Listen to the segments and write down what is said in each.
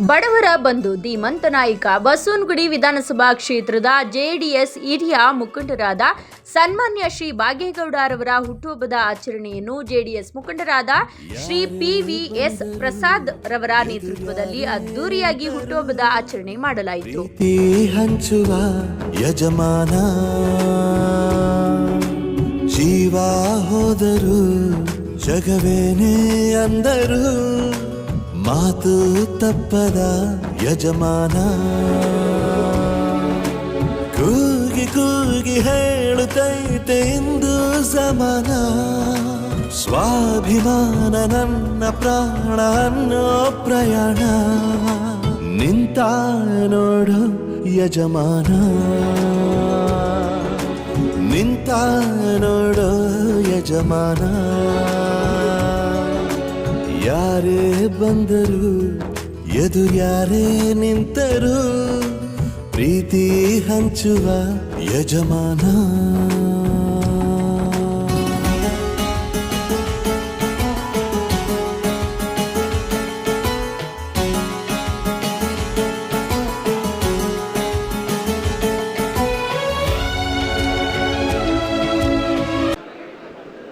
ಬಡವರ ಬಂಧು ಧೀಮಂತ ನಾಯಕ ಬಸವನಗುಡಿ ವಿಧಾನಸಭಾ ಕ್ಷೇತ್ರದ ಜೆಡಿಎಸ್ ಹಿರಿಯ ಮುಖಂಡರಾದ ಸನ್ಮಾನ್ಯ ಶ್ರೀ ಬಾಗೇಗೌಡರವರ ಹುಟ್ಟುಹಬ್ಬದ ಆಚರಣೆಯನ್ನು ಜೆಡಿಎಸ್ ಮುಖಂಡರಾದ ಶ್ರೀ ಪಿ ಎಸ್ ಪ್ರಸಾದ್ ರವರ ನೇತೃತ್ವದಲ್ಲಿ ಅದ್ದೂರಿಯಾಗಿ ಹುಟ್ಟುಹಬ್ಬದ ಆಚರಣೆ ಮಾಡಲಾಯಿತು. ಹಂಚುವ ಯಜಮಾನ, ಜೀವ ಹೋದರು ಅಂದರು. ಮಾತು ತಪ್ಪದ ಯಜಮಾನ. ಕೂಗಿ ಕೂಗಿ ಹೇಳುತ್ತೈತೆ ಇಂದು ಸಮಾನ. ಸ್ವಾಭಿಮಾನ ನನ್ನ ಪ್ರಾಣ ಅನ್ನೋ ಪ್ರಯಾಣ. ನಿಂತ ನೋಡು ಯಜಮಾನ. ನಿಂತ ನೋಡು ಯಜಮಾನ. ಯಾರೇ ಬಂದರು ಎದು ಯಾರೇ ನಿಂತರು ಪ್ರೀತಿ ಹಂಚುವ ಯಜಮಾನ.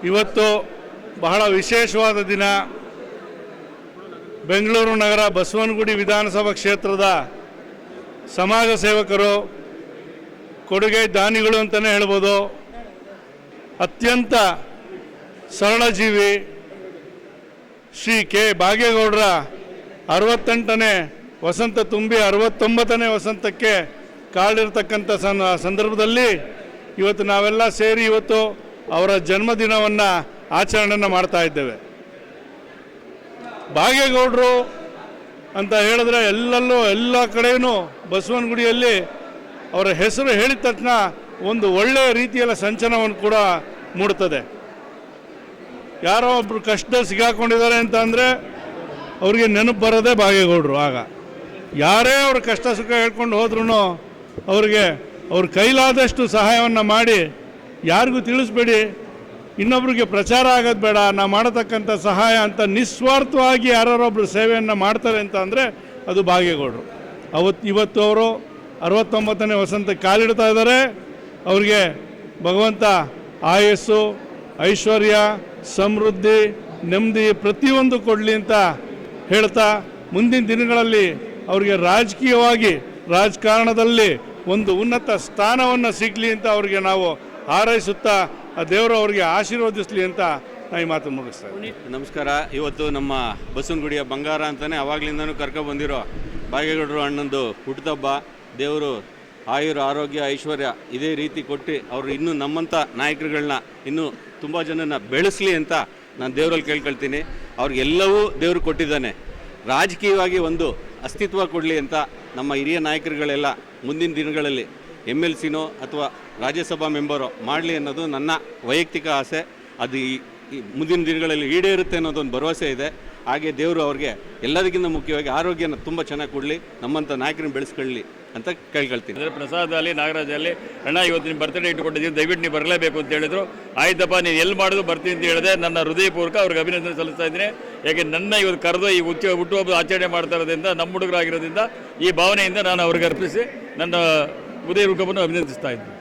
ಇವತ್ತು ಬಹಳ ವಿಶೇಷವಾದ ದಿನ. ಬೆಂಗಳೂರು ನಗರ ಬಸವನಗುಡಿ ವಿಧಾನಸಭಾ ಕ್ಷೇತ್ರದ ಸಮಾಜ ಸೇವಕರು, ಕೊಡುಗೆ ದಾನಿಗಳು ಅಂತಲೇ ಹೇಳ್ಬೋದು. ಅತ್ಯಂತ ಸರಳ ಜೀವಿ ಶ್ರೀ ಕೆ ಬಾಗೇಗೌಡರ ಅರವತ್ತೆಂಟನೇ ವಸಂತ ತುಂಬಿ ಅರವತ್ತೊಂಬತ್ತನೇ ವಸಂತಕ್ಕೆ ಕಾಲಿರ್ತಕ್ಕಂಥ ಸನ್, ಸಂದರ್ಭದಲ್ಲಿ ಇವತ್ತು ನಾವೆಲ್ಲ ಸೇರಿ ಇವತ್ತು ಅವರ ಜನ್ಮದಿನವನ್ನು ಆಚರಣೆಯನ್ನು ಮಾಡ್ತಾ ಇದ್ದೇವೆ. ಬಾಗೇಗೌಡರು ಅಂತ ಹೇಳಿದ್ರೆ ಎಲ್ಲೆಲ್ಲೂ, ಎಲ್ಲ ಕಡೆಯೂ ಬಸವನಗುಡಿಯಲ್ಲಿ ಅವರ ಹೆಸರು ಹೇಳಿದ ತಕ್ಷಣ ಒಂದು ಒಳ್ಳೆಯ ರೀತಿಯಲ್ಲಿ ಸಂಚಲನವನ್ನು ಕೂಡ ಮೂಡುತ್ತದೆ ಯಾರೋ ಒಬ್ಬರು ಕಷ್ಟದಲ್ಲಿ ಸಿಗಾಕೊಂಡಿದ್ದಾರೆ ಅಂತ ಅಂದರೆ ಅವ್ರಿಗೆ ನೆನಪು ಬರೋದೇ ಬಾಗೇಗೌಡರು ಆಗ. ಯಾರೇ ಅವ್ರ ಕಷ್ಟ ಸುಖ ಹೇಳ್ಕೊಂಡು ಹೋದ್ರೂ ಅವ್ರಿಗೆ ಅವ್ರ ಕೈಲಾದಷ್ಟು ಸಹಾಯವನ್ನು ಮಾಡಿ ಯಾರಿಗೂ ತಿಳಿಸ್ಬೇಡಿ ಇನ್ನೊಬ್ರಿಗೆ ಪ್ರಚಾರ ಆಗೋದು ಬೇಡ, ನಾ ಮಾಡತಕ್ಕಂಥ ಸಹಾಯ ಅಂತ ನಿಸ್ವಾರ್ಥವಾಗಿ ಯಾರೊಬ್ಬರು ಸೇವೆಯನ್ನು ಮಾಡ್ತಾರೆ ಅಂತ ಅಂದರೆ ಅದು ಭಾಗ್ಯಗೌಡರು ಅವತ್ತು ಇವತ್ತು ಅವರು ಅರವತ್ತೊಂಬತ್ತನೇ ವಸಂತ ಕಾಲಿಡ್ತಾ ಇದ್ದಾರೆ. ಅವ್ರಿಗೆ ಭಗವಂತ ಆಯಸ್ಸು, ಐಶ್ವರ್ಯ, ಸಮೃದ್ಧಿ, ನೆಮ್ಮದಿ ಪ್ರತಿಯೊಂದು ಕೊಡಲಿ ಅಂತ ಹೇಳ್ತಾ ಮುಂದಿನ ದಿನಗಳಲ್ಲಿ ಅವರಿಗೆ ರಾಜಕೀಯವಾಗಿ ರಾಜಕಾರಣದಲ್ಲಿ ಒಂದು ಉನ್ನತ ಸ್ಥಾನವನ್ನು ಸಿಗಲಿ ಅಂತ ಅವರಿಗೆ ನಾವು ಹಾರೈಸುತ್ತಾ ದೇವರು ಅವರಿಗೆ ಆಶೀರ್ವದಿಸಲಿ ಅಂತ ನಾ ಈ ಮಾತು ಮುಗಿಸ್ತಾ ನಮಸ್ಕಾರ. ಇವತ್ತು ನಮ್ಮ ಬಸವನಗುಡಿಯ ಬಂಗಾರ ಅಂತಲೇ ಅವಾಗಲಿಂದನೂ ಕರ್ಕೊಬಂದಿರೋ ಬಾಗೇಗೌಡರು ಅಣ್ಣಂದು ಹುಟ್ಟುಹಬ್ಬ ದೇವರು ಆಯುರ, ಆರೋಗ್ಯ, ಐಶ್ವರ್ಯ ಇದೇ ರೀತಿ ಕೊಟ್ಟು ಅವರು ಇನ್ನೂ ನಮ್ಮಂಥ ನಾಯಕರುಗಳನ್ನ ಇನ್ನೂ ತುಂಬ ಜನನ ಬೆಳೆಸಲಿ ಅಂತ ನಾನು ದೇವರಲ್ಲಿ ಕೇಳ್ಕೊಳ್ತೀನಿ. ಅವ್ರಿಗೆಲ್ಲವೂ ದೇವರು ಕೊಟ್ಟಿದ್ದಾನೆ. ರಾಜಕೀಯವಾಗಿ ಒಂದು ಅಸ್ತಿತ್ವ ಕೊಡಲಿ ಅಂತ ನಮ್ಮ ಹಿರಿಯ ನಾಯಕರುಗಳೆಲ್ಲ ಮುಂದಿನ ದಿನಗಳಲ್ಲಿ ಎಂ ಎಲ್ ಸಿನೋ ಅಥವಾ ರಾಜ್ಯಸಭಾ ಮೆಂಬರೋ ಮಾಡಲಿ ಅನ್ನೋದು ನನ್ನ ವೈಯಕ್ತಿಕ ಆಸೆ. ಅದು ಈ ಮುಂದಿನ ದಿನಗಳಲ್ಲಿ ಈಡೇರುತ್ತೆ ಅನ್ನೋದೊಂದು ಭರವಸೆ ಇದೆ. ಹಾಗೆ ದೇವರು ಅವ್ರಿಗೆ ಎಲ್ಲದಕ್ಕಿಂತ ಮುಖ್ಯವಾಗಿ ಆರೋಗ್ಯನ ತುಂಬ ಚೆನ್ನಾಗಿ ಕೊಡಲಿ ನಮ್ಮಂಥ ನಾಯಕರನ್ನ ಬೆಳೆಸ್ಕೊಳ್ಳಿ ಅಂತ ಕೇಳ್ಕೊಳ್ತೀನಿ. ಅಂದರೆ ಪ್ರಸಾದ ಅಲ್ಲಿ, ನಾಗರಾಜ್ ಅಲ್ಲಿ, ಅಣ್ಣ ಇವತ್ತು ನಿಮ್ಮ ಬರ್ತಡೇ ಇಟ್ಟುಕೊಂಡಿದ್ದೀನಿ ದಯವಿಟ್ಟು ನೀವು ಬರಲೇಬೇಕು ಅಂತ ಹೇಳಿದ್ರು. ಆಯ್ತಪ್ಪ, ನೀನು ಎಲ್ಲಿ ಮಾಡಿದ್ರು ಬರ್ತೀನಿ ಅಂತ ಹೇಳಿದೆ. ನನ್ನ ಹೃದಯಪೂರ್ವಕ ಅವ್ರಿಗೆ ಅಭಿನಂದನೆ ಸಲ್ಲಿಸ್ತಾ ಇದ್ದೀನಿ. ಯಾಕೆ ನನ್ನ ಇವತ್ತು ಕರೆದು ಈ ಹುಟ್ಟು ಹುಟ್ಟುಹಬ್ಬ ಆಚರಣೆ ಮಾಡ್ತಾ ಇರೋದ್ರಿಂದ, ನಮ್ಮ ಹುಡುಗರಾಗಿರೋದ್ರಿಂದ ಈ ಭಾವನೆಯಿಂದ ನಾನು ಅವ್ರಿಗೆ ಅರ್ಪಿಸಿ ನನ್ನ ಹೃದಯ ರೂಪವನ್ನು ಅಭಿನಂದಿಸ್ತಾ ಇದ್ದೀನಿ